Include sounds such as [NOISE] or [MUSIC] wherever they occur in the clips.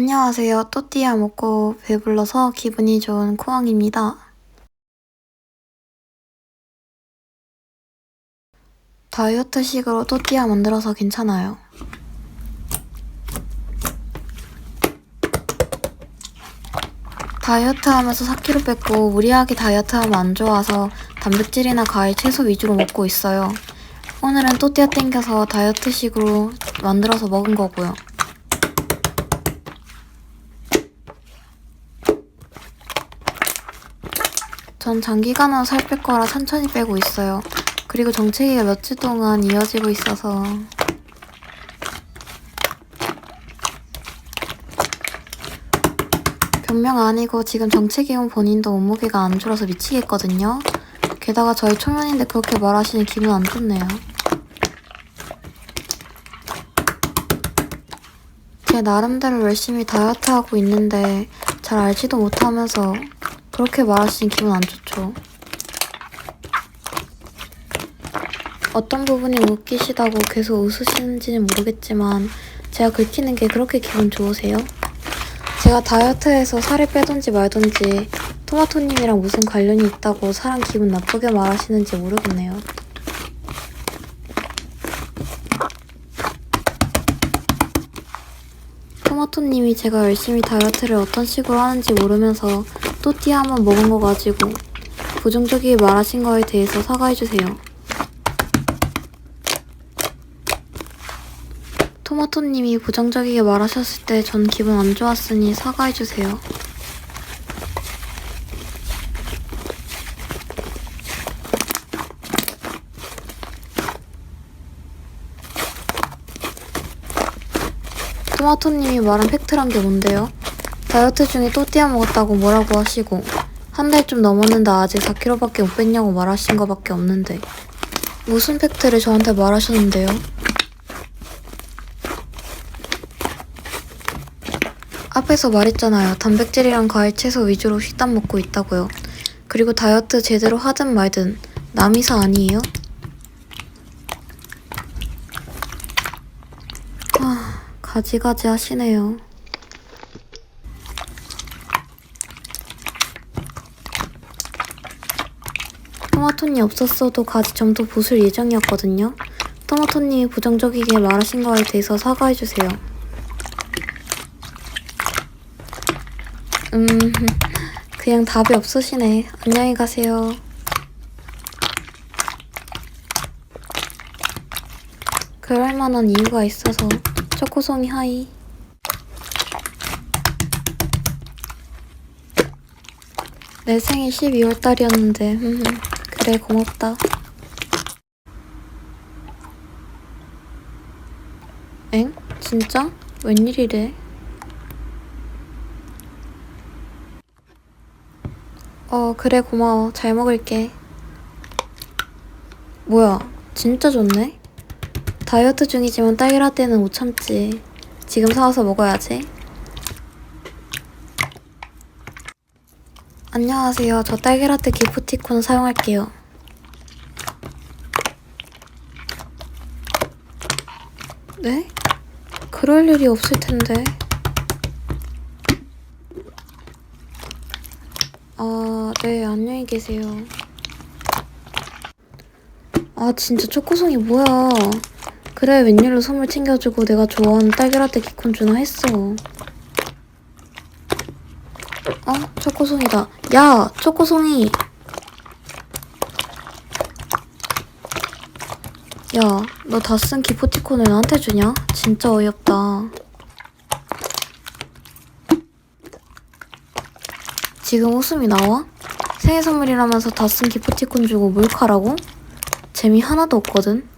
안녕하세요. 또띠아 먹고 배불러서 기분이 좋은 쿠왕입니다. 다이어트식으로 또띠아 만들어서 괜찮아요. 다이어트 하면서 4kg 뺐고 무리하게 다이어트 하면 안 좋아서 단백질이나 과일, 채소 위주로 먹고 있어요. 오늘은 또띠아 땡겨서 다이어트식으로 만들어서 먹은 거고요. 전 장기간은 살뺄 거라 천천히 빼고 있어요. 그리고 정체기가 며칠 동안 이어지고 있어서 변명 아니고 지금 정체기 온 본인도 몸무게가 안 줄어서 미치겠거든요. 게다가 저희 초면인데 그렇게 말하시니 기분 안 좋네요. 제 나름대로 열심히 다이어트 하고 있는데 잘 알지도 못하면서 그렇게 말하시니 기분 안 좋죠. 어떤 부분이 웃기시다고 계속 웃으시는지는 모르겠지만 제가 긁히는 게 그렇게 기분 좋으세요? 제가 다이어트해서 살을 빼던지 말던지 토마토님이랑 무슨 관련이 있다고 사람 기분 나쁘게 말하시는지 모르겠네요. 토마토님이 제가 열심히 다이어트를 어떤 식으로 하는지 모르면서 또띠 한번 먹은 거 가지고 부정적이게 말하신 거에 대해서 사과해주세요. 토마토님이 부정적이게 말하셨을 때 전 기분 안 좋았으니 사과해주세요. 토마토님이 말한 팩트란 게 뭔데요? 다이어트 중에 또띠아 먹었다고 뭐라고 하시고 한 달 좀 넘었는데 아직 4kg밖에 못 뺐냐고 말하신 거밖에 없는데 무슨 팩트를 저한테 말하셨는데요? 앞에서 말했잖아요. 단백질이랑 과일, 채소 위주로 식단 먹고 있다고요. 그리고 다이어트 제대로 하든 말든 남이사 아니에요? 아, 가지가지 하시네요. 토마토님 없었어도 가지 점도 보실 예정이었거든요. 토마토님이 부정적이게 말하신 거에 대해서 사과해주세요. 음, [LAUGHS] 그냥 답이 없으시네. 안녕히 가세요. 그럴 만한 이유가 있어서 초코송이 하이. 내 생일 12월 달이었는데, 음, 그래, 고맙다. 엥? 진짜? 웬일이래? 어, 그래, 고마워. 잘 먹을게. 뭐야, 진짜 좋네? 다이어트 중이지만 딸기라떼는 못 참지. 지금 사와서 먹어야지. 안녕하세요. 저 딸기라떼 기프티콘 사용할게요. 네? 그럴 일이 없을 텐데. 아, 네, 안녕히 계세요. 아, 진짜 초코송이 뭐야. 그래, 웬일로 선물 챙겨주고 내가 좋아하는 딸기라떼 기콘 주나 했어. 어? 초코송이다. 야! 초코송이! 야, 너 다 쓴 기프티콘을 나한테 주냐? 진짜 어이없다. 지금 웃음이 나와? 생일 선물이라면서 다 쓴 기프티콘 주고 몰카라고? 재미 하나도 없거든?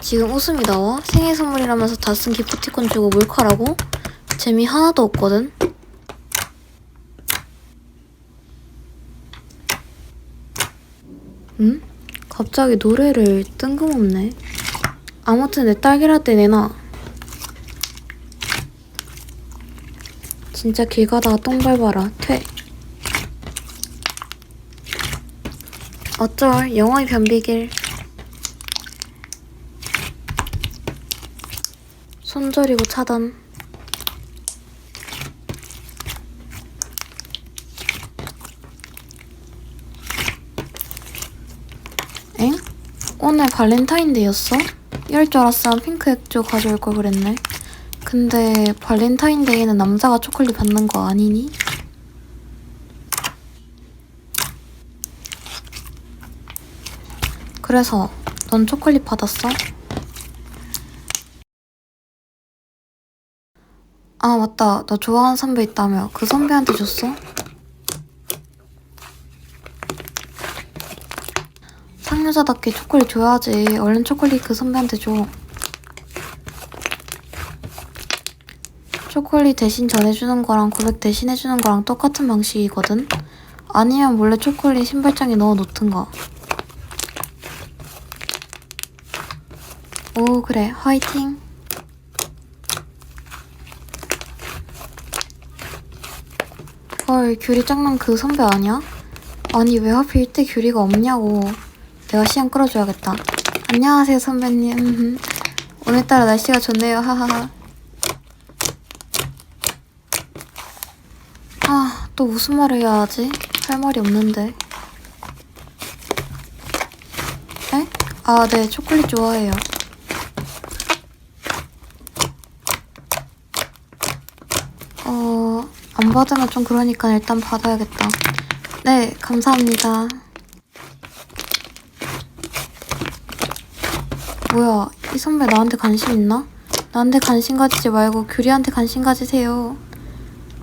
지금 웃음이 나와? 생일 선물이라면서 다 쓴 기프티콘 주고 몰카라고? 재미 하나도 없거든? 응? 갑자기 노래를 뜬금없네. 아무튼 내 딸기라떼 내놔. 진짜 길 가다가 똥 밟아라. 퇴. 어쩔, 영원히 변비길. 손절이고 차단. 엥? 오늘 발렌타인데이였어? 이럴 줄 알았으면 핑크 액조 가져올 걸 그랬네. 근데 발렌타인데이는 남자가 초콜릿 받는 거 아니니? 그래서 넌 초콜릿 받았어? 아 맞다 너 좋아하는 선배 있다며 그 선배한테 줬어? 상여자답게 초콜릿 줘야지 얼른 초콜릿 그 선배한테 줘 초콜릿 대신 전해주는 거랑 고백 대신 해주는 거랑 똑같은 방식이거든 아니면 몰래 초콜릿 신발장에 넣어 놓든가 오 그래 화이팅 헐 규리 짱난 그 선배 아니야? 아니 왜 하필 이때 규리가 없냐고 내가 시간 끌어줘야겠다 안녕하세요 선배님 [LAUGHS] 오늘따라 날씨가 좋네요 하하하 아 또 무슨 말을 해야 하지? 할 말이 없는데 에? 아 네 초콜릿 좋아해요 어, 안 받으면 좀 그러니까 일단 받아야겠다. 네, 감사합니다. 뭐야, 이 선배 나한테 관심 있나? 나한테 관심 가지지 말고 규리한테 관심 가지세요.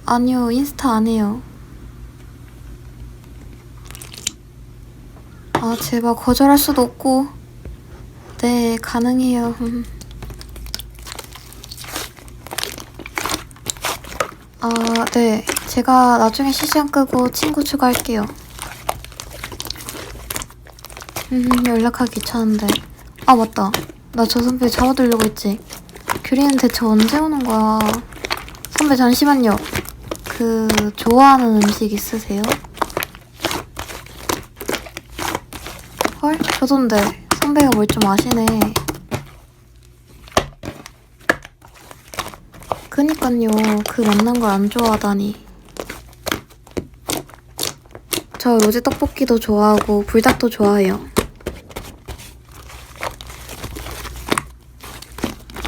아니요, 인스타 안 해요. 아, 제발 거절할 수도 없고. 네, 가능해요. [LAUGHS] 아, 네. 제가 나중에 실시간 끄고 친구 추가할게요. 음, [LAUGHS] 연락하기 귀찮은데. 아, 맞다. 나 저 선배 잡아두려고 했지. 규리는 대체 언제 오는 거야? 선배, 잠시만요. 그, 좋아하는 음식 있으세요? 헐? 저던데. 선배가 뭘 좀 아시네. 그니깐요. 그 만난 걸 안 좋아하다니. 저 로제 떡볶이도 좋아하고 불닭도 좋아해요.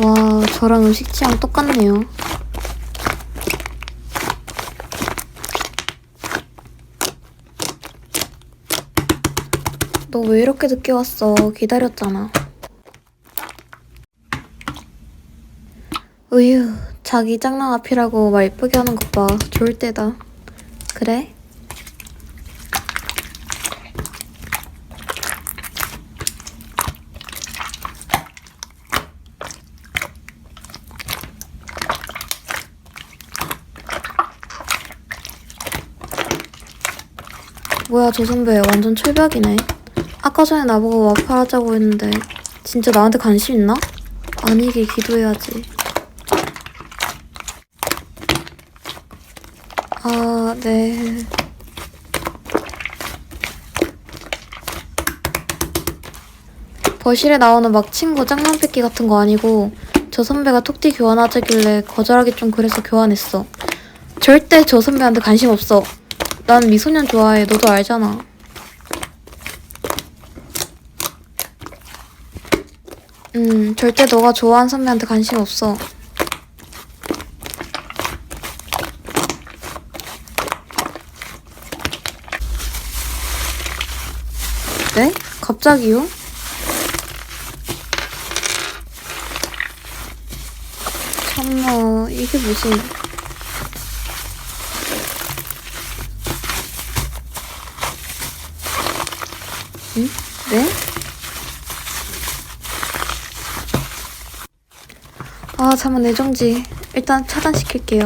와, 저랑 음식 취향 똑같네요. 너 왜 이렇게 늦게 왔어? 기다렸잖아. 으휴, 자기 짱랑 앞이라고 말 예쁘게 하는 것 봐. 좋을 때다. 그래? 뭐야, 저 선배 완전 철벽이네. 아까 전에 나보고 와팔하자고 했는데 진짜 나한테 관심 있나? 아니길 기도해야지. 아, 네. 거실에 나오는 막 친구 짱남 뺏기 같은 거 아니고 저 선배가 톡티 교환하자길래 거절하기 좀 그래서 교환했어. 절대 저 선배한테 관심 없어. 난 미소년 좋아해. 너도 알잖아. 음, 절대 너가 좋아하는 선배한테 관심 없어. 네? 갑자기요? 참나, 이게 무슨. 응? 네? 아, 잠깐 내정지. 일단 차단시킬게요.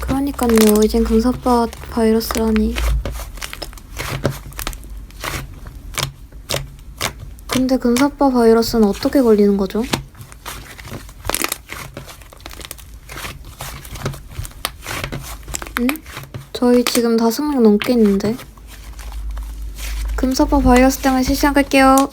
그러니까요. 이젠 금사빠 바이러스라니. 근데 금사빠 바이러스는 어떻게 걸리는 거죠? 응? 저희 지금 다섯 명 넘게 있는데. 금서버 바이러스 때문에 실시간 끌게요.